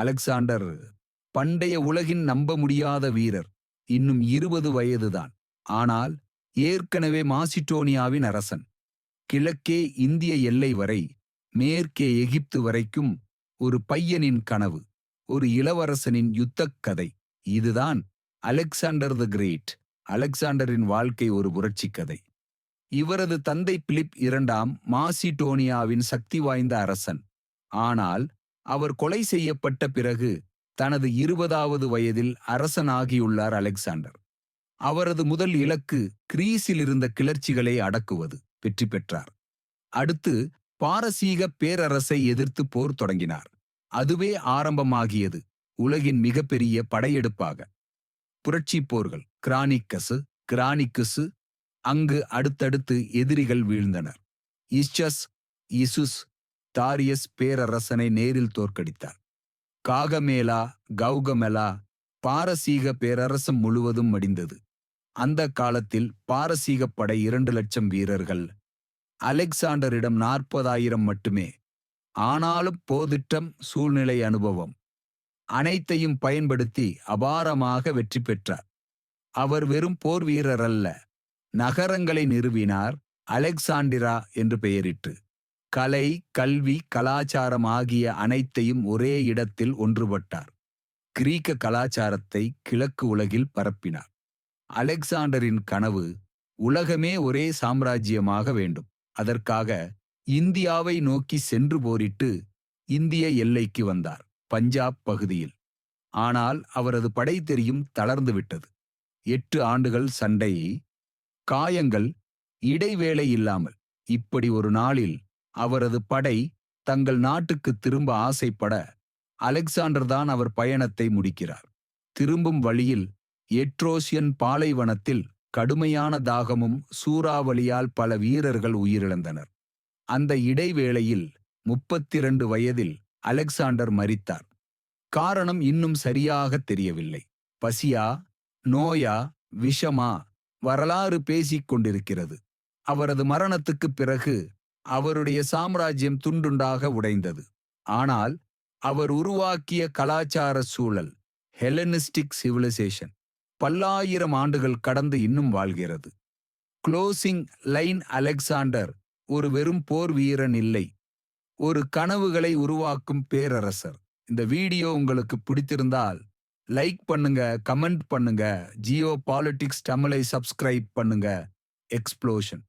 Alexander பண்டைய உலகின் நம்ப முடியாத வீரர். இன்னும் இருபது வயதுதான். ஆனால் ஏற்கனவே மாசிடோனியாவின் அரசன். கிழக்கே இந்திய எல்லை வரை மேற்கே எகிப்து வரைக்கும் ஒரு பையனின் கனவு ஒரு இளவரசனின் யுத்தக் கதை. இதுதான் அலெக்சாண்டர் த கிரேட் அலெக்சாண்டரின் வாழ்க்கை ஒரு புரட்சிக் கதை. இவரது தந்தை பிலிப் இரண்டாம் மாசிடோனியாவின் சக்தி வாய்ந்த அரசன். ஆனால் அவர் கொலை செய்யப்பட்ட பிறகு தனது இருபதாவது வயதில் அரசனாகியுள்ளார் அலெக்சாண்டர். அவரது முதல் இலக்கு கிரீஸில் இருந்த கிளர்ச்சிகளை அடக்குவது வெற்றி பெற்றார். அடுத்து பாரசீக பேரரசை எதிர்த்து போர் தொடங்கினார். அதுவே ஆரம்பமாகியது உலகின் மிகப்பெரிய படையெடுப்பாக. புரட்சிப் போர்கள் கிரானிக்கசு கிரானிக்குசு அங்கு அடுத்தடுத்து எதிரிகள் வீழ்ந்தனர். இஸ்சஸ் இசுஸ் தாரியஸ் பேரரசனை நேரில் தோற்கடித்தார். காகமேலா கௌகமெலா பாரசீக பேரரசம் முழுவதும் மடிந்தது. அந்த காலத்தில் பாரசீக படை இரண்டு லட்சம் வீரர்கள் அலெக்சாண்டரிடம் நாற்பதாயிரம் மட்டுமே. ஆனாலும் போதிட்டம் சூழ்நிலை அனுபவம். அனைத்தையும் பயன்படுத்தி அபாரமாக வெற்றி பெற்றார். அவர் வெறும் போர் வீரர் அல்ல நகரங்களை நிறுவினார் அலெக்சாண்டிரா என்று பெயரிட்டு. கலை கல்வி கலாச்சாரம் ஆகிய அனைத்தையும் ஒரே இடத்தில் ஒன்றுபட்டார். கிரீக்க கலாச்சாரத்தை கிழக்கு உலகில் பரப்பினார். அலெக்சாண்டரின் கனவு உலகமே ஒரே சாம்ராஜ்யமாக வேண்டும். அதற்காக இந்தியாவை நோக்கி சென்று போரிட்டு இந்திய எல்லைக்கு வந்தார் பஞ்சாப் பகுதியில். ஆனால் அவரது படை தெரியும் தளர்ந்துவிட்டது எட்டு ஆண்டுகள் சண்டை காயங்கள் இடைவேளை இல்லாமல் இப்படி ஒரு நாளில் அவரது படை தங்கள் நாட்டுக்கு திரும்ப ஆசைப்பட அலெக்சாண்டர் தான் அவர் பயணத்தை முடிக்கிறார். திரும்பும் வழியில் எட்ரோசியன் பாலைவனத்தில் கடுமையான தாகமும் சூறாவளியால் பல வீரர்கள் உயிரிழந்தனர். அந்த இடைவேளையில் முப்பத்திரண்டு வயதில் அலெக்சாண்டர் மரித்தார். காரணம் இன்னும் சரியாக தெரியவில்லை. பசியா நோயா விஷமா வரலாறு பேசிக் கொண்டிருக்கிறது. அவரது மரணத்துக்குப் பிறகு அவருடைய சாம்ராஜ்யம் துண்டுண்டாக உடைந்தது. ஆனால் அவர் உருவாக்கிய கலாச்சார சூழல் ஹெலனிஸ்டிக் சிவிலைசேஷன் பல்லாயிரம் ஆண்டுகள் கடந்து இன்னும் வாழ்கிறது. க்ளோசிங் லைன் அலெக்சாண்டர் ஒரு வெறும் போர் வீரன் இல்லை. ஒரு கனவுகளை உருவாக்கும் பேரரசர். இந்த வீடியோ உங்களுக்கு பிடித்திருந்தால் லைக் பண்ணுங்க கமெண்ட் பண்ணுங்க ஜியோ பாலிட்டிக்ஸ் தமிழை சப்ஸ்கிரைப் பண்ணுங்க. எக்ஸ்ப்ளோஷன்